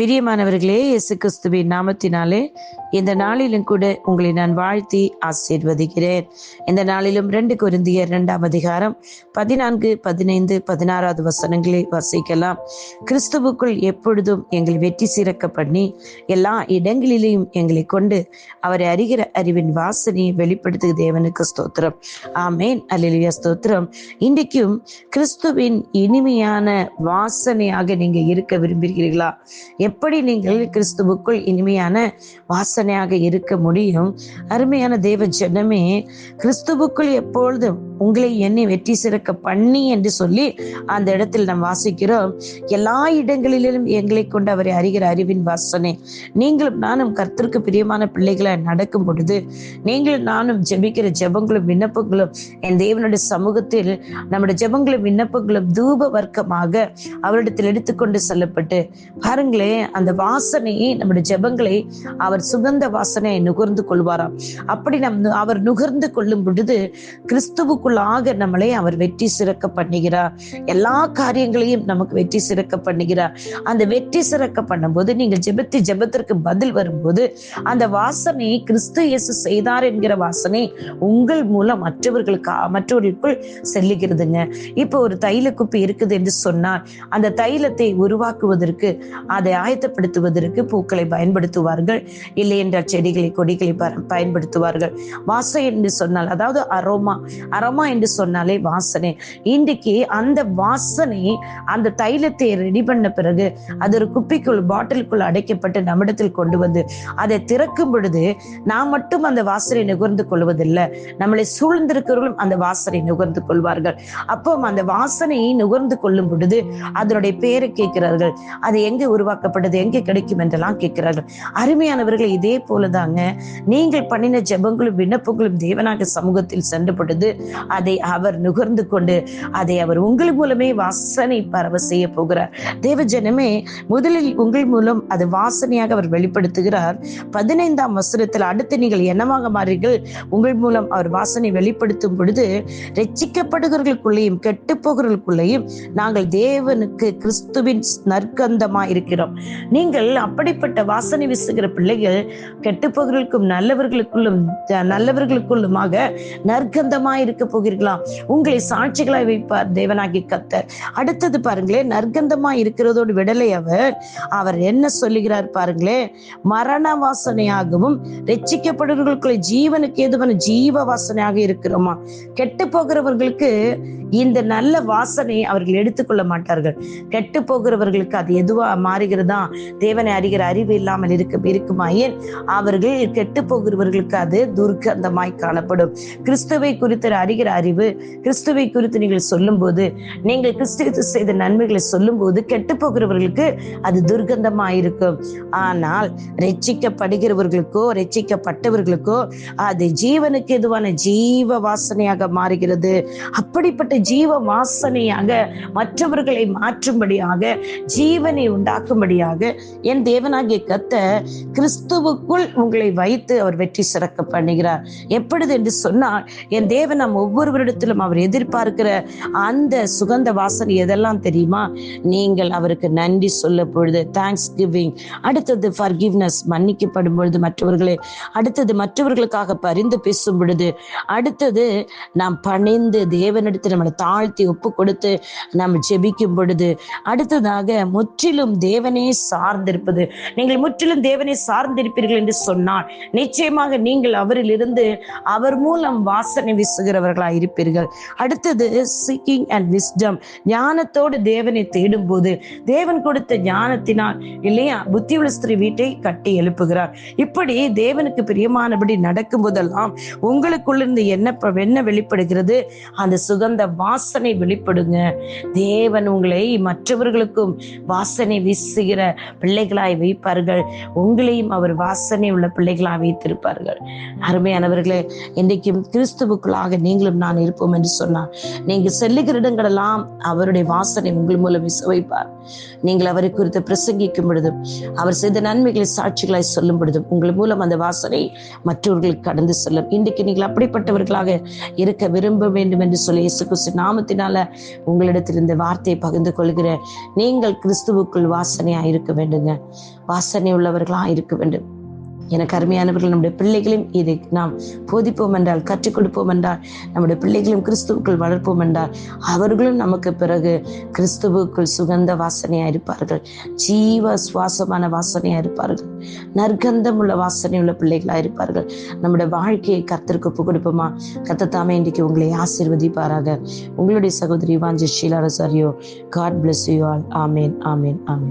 பிரியமானவர்களே இயேசு கிறிஸ்துவின் நாமத்தினாலே இந்த நாளிலும் கூட உங்களை நான் வாழ்த்தி ஆசீர்வதிக்கிறேன். இந்த நாளிலும் ரெண்டு கொரிந்தியர் இரண்டாம் அதிகாரம் பதினான்கு பதினைந்து பதினாறாவது வசனங்களை வசிக்கலாம். கிறிஸ்துவுக்குள் எப்பொழுதும் எங்களை வெற்றி சிறக்க பண்ணி எல்லா இடங்களிலேயும் எங்களை கொண்டு அவரை அறிகிற அறிவின் வாசனையை வெளிப்படுத்துக தேவனுக்கு ஸ்தோத்திரம். ஆமேன். அல்லேலூயா. ஸ்தோத்திரம். இன்றைக்கும் கிறிஸ்துவின் இனிமையான வாசனையாக நீங்க இருக்க விரும்புகிறீர்களா? எப்படி நீங்கள் கிறிஸ்துவுக்குள் இனிமையான வாசனையாக இருக்க முடியும்? அருமையான தேவ ஜனமே கிறிஸ்துவுக்குள் எப்பொழுதும் உங்களை என்னை வெற்றி சிறக்க பண்ணி என்று சொல்லி அந்த இடத்தில் நாம் வாசிக்கிறோம். எல்லா இடங்களிலும் எங்களை கொண்டு அவரை அறிகிற அறிவின் வாசனை. நீங்களும் நானும் கர்த்தருக்கு பிரியமான பிள்ளைகளை நடக்கும் பொழுது நீங்களும் நானும் ஜெபிக்கிற ஜெபங்களும் விண்ணப்பங்களும் என் தேவனுடைய சமூகத்தில் நம்முடைய ஜெபங்களும் விண்ணப்பங்களும் தூப வர்க்கமாக அவரிடத்தில் எடுத்துக்கொண்டு செல்லப்பட்டு பாருங்களேன் அந்த வாசனையை நம்முடைய ஜெபங்களை அவர் சுகந்த வாசனை நுகர்ந்து கொள்வாராம். அப்படி நம் அவர் நுகர்ந்து கொள்ளும் பொழுது நமக்குள்ளாக நம்மளை அவர் வெற்றி சிறக்க பண்ணுகிறார். எல்லா காரியங்களையும் நமக்கு வெற்றி சிறக்க பண்ணுகிறார். அந்த வெற்றி சிறக்க பண்ணும்போது நீங்கள் ஜெபத்தி ஜெபத்திற்கு பதில் வரும்போது அந்த வாசனை கிறிஸ்து இயேசு செய்தார் என்கிற வாசனை உங்கள் மூலம் மற்றவர்களுக்கு மற்றவர்களுக்குள் செல்லுகிறதுங்க. இப்போ ஒரு தைல குப்பி இருக்குது என்று சொன்னால் அந்த தைலத்தை உருவாக்குவதற்கு அதை ஆயத்தப்படுத்துவதற்கு பூக்களை பயன்படுத்துவார்கள். இல்லை என்றால் செடிகளை கொடிகளை பயன்படுத்துவார்கள். வாசம் என்று சொன்னால் அதாவது அரோமா அரோமா என்று சொன்னாலே வாசனை. இன்றைக்கு அந்த வாசனை அந்த தைலத்தை ரெடி பண்ண பிறகு அது ஒரு குப்பிக்குள் பாட்டிலுக்குள் அடைக்கப்பட்டு நம்மிடத்தில் கொண்டு வந்து அதை திறக்கும் பொழுது நாம் மட்டும் அந்த வாசனை நுகர்ந்து கொள்வதில்லை. நம்மளை சூழ்ந்திருக்கிறவர்களும் அந்த வாசனை நுகர்ந்து கொள்வார்கள். அப்போ அந்த வாசனையை நுகர்ந்து கொள்ளும் பொழுது அதனுடைய பெயரை கேட்கிறார்கள். அது எங்கே உருவாக்கப்பட்டது எங்கே கிடைக்கும் என்றெல்லாம் கேட்கிறார்கள். அருமையானவர்கள் இதே போலதாங்க. நீங்கள் பண்ணின ஜெபங்களும் விண்ணப்பங்களும் தேவனாக சமூகத்தில் சென்ற பொழுது அதை அவர் நுகர்ந்து கொண்டு அதை அவர் உங்கள் மூலமே வாசனை பரவ செய்ய போகிறார். தேவ ஜனமே முதலில் உங்கள் மூலம் அது வாசனையாக அவர் வெளிப்படுத்துகிறார். பதினைந்தாம் வசனத்தில் அடுத்து நீங்கள் என்னவாக மாறீர்கள்? உங்கள் மூலம் அவர் வாசனை வெளிப்படுத்தும் பொழுது ரட்சிக்கப்படுகிறவர்களுக்குள்ளேயும் கெட்டு போகிறவர்களுக்குள்ளேயும் நாங்கள் தேவனுக்கு கிறிஸ்துவின் நற்கந்தமா இருக்கிறோம். நீங்கள் அப்படிப்பட்ட வாசனை வீசுகிற பிள்ளைகள் கெட்டு போகிறவர்களுக்கும் நல்லவர்களுக்குள்ளும் நல்லவர்களுக்குள்ளுமாக நற்கந்தமா இருக்க போகிறீர்களாம் உங்களை சாட்சிகளாய் வைப்பார் தேவனாகி கத்தர் அடுத்தது பாருங்களேன் நற்கந்தமா இருக்கிறதோடு விடலை அவர். அவர் என்ன சொல்லுகிறார் பாருங்களேன் மரண வாசனையாகவும் ரட்சிக்கப்படுவர்களுக்குள்ள ஜீவனுக்கு ஏதுவான ஜீவ வாசனையாக இருக்கிறோமா? கெட்டு போகிறவர்களுக்கு இந்த நல்ல வாசனை அவர்கள் எடுத்துக்கொள்ள மாட்டார்கள். கெட்டு போகிறவர்களுக்கு அது எதுவா மாறுகிறதா? தேவனை அறிகிற அறிவு இல்லாமல் இருக்க இருக்குமாயின் அவர்கள் கெட்டு போகிறவர்களுக்கு அது துர்க்கந்தமாய் காணப்படும். கிறிஸ்துவை குறித்த அறிகிற அறிவு கிறிஸ்துவை குறித்து நீங்கள் சொல்லும்போது நீங்கள் கிறிஸ்துவ செய்த நன்மைகளை சொல்லும்போது கெட்டு போகிறவர்களுக்கு அது துர்க்கந்தமாய் இருக்கும் ஆனால் ரட்சிக்கப்படுகிறவர்களுக்கோ ரட்சிக்கப்பட்டவர்களுக்கோ அது ஜீவனுக்கு எதுவான ஜீவ வாசனையாக மாறுகிறது. அப்படிப்பட்ட ஜீவ வாசனையாக மற்றவர்களை மாற்றும்படியாக ஜீவனை உண்டாக்கும்படியாக என் தேவனாகிய கத்த கிறிஸ்துவுக்குள் உங்களை வைத்து அவர் வெற்றி சிறக்க பண்ணுகிறார். எப்பொழுது என்று சொன்னால் என் தேவன் நம் ஒவ்வொருவரிடத்திலும் அவர் எதிர்பார்க்கிற அந்த சுகந்த வாசனை எதெல்லாம் தெரியுமா? நீங்கள் அவருக்கு நன்றி சொல்ல பொழுது தேங்க்ஸ் கிவிங் அடுத்தது ஃபர்கிவ்னஸ் மன்னிக்கப்படும் பொழுது மற்றவர்களே அடுத்தது மற்றவர்களுக்காக பரிந்து பேசும் பொழுது அடுத்தது நாம் பணிந்து தேவனிடத்தில் நம்மளை தாழ்த்தி ஒப்பு கொடுத்து நாம் ஜெபிக்கும் பொழுது அடுத்ததாக முற்றிலும் தேவனே சார்ந்திருப்பது. நீங்கள் முற்றிலும் தேவனை சார்ந்திருப்பீர்கள் என்று சொன்னால் நிச்சயமாக நீங்கள் அவரில் இருந்து அவர் மூலம் வாசனை வீசுகிறவர்களாக இருப்பீர்கள். அடுத்தது சீக்கிங் அண்ட் விஸ்டம் ஞானத்தோடு தேவனை தேடும் போது தேவன் கொடுத்த ஞானத்தினால் இல்லையா புத்தியுள்ள ஸ்திரீ வீட்டை கட்டி எழுப்புகிறார். இப்படி தேவனுக்கு பிரியமானபடி நடக்கும் போதெல்லாம் உங்களுக்குள்ளிருந்து என்ன என்ன வெளிப்படுகிறது? அந்த சுகந்த வாசனை வெளிப்படுங்க. தேவன் உங்களை மற்றவர்களுக்கும் வாசனை வீசுகிற பிள்ளைகளாய் வைப்பார்கள். உங்களையும் அவர் வாசனை உள்ள பிள்ளைகளாய் வைத்திருப்பார்கள். அருமையானவர்களே இன்றைக்கும் கிறிஸ்துவுக்குள்ளாக நீங்களும் நான் இருப்போம் என்று சொன்னார் நீங்க செல்லுகிற இடங்களெல்லாம் அவருடைய வாசனை உங்கள் மூலம் வீச வைப்பார். நீங்கள் அவரை குறித்து பிரசங்கிக்கும் பொழுதும் அவர் செய்த நன்மைகளை சாட்சிகளாய் சொல்லும் பொழுதும் உங்கள் மூலம் அந்த வாசனை மற்றவர்களுக்கு கடந்து செல்லும். இன்றைக்கு நீங்கள் அப்படிப்பட்டவர்களாக இருக்க விரும்ப வேண்டும் என்று சொல்லி இயேசு நாமத்தினால உங்களிடத்தில் இந்த வார்த்தையை பகிர்ந்து கொள்கிறேன். நீங்கள் கிறிஸ்துவுக்குள் வாசனையா இருக்க வேண்டுங்க. வாசனை உள்ளவர்களா இருக்க வேண்டும். எனக்கு அருமையானவர்கள் நம்முடைய பிள்ளைகளையும் இதை நாம் போதிப்போம் என்றால் கற்றுக் கொடுப்போம் என்றால் நம்முடைய பிள்ளைகளையும் கிறிஸ்துவுக்குள் வளர்ப்போம் என்றால் அவர்களும் நமக்கு பிறகு கிறிஸ்துவுக்குள் சுகந்த வாசனையா இருப்பார்கள். ஜீவ சுவாசமான வாசனையா இருப்பார்கள். நற்கந்தம் உள்ள வாசனை உள்ள பிள்ளைகளா இருப்பார்கள். நம்முடைய வாழ்க்கையை கர்த்தருக்கு ஒப்பு கொடுப்போமா கத்தத்தாமே இன்றைக்கு உங்களை ஆசிர்வதிப்பாராக. உங்களுடைய சகோதரி Vanchi Sheela Rosario God bless you all amen amen amen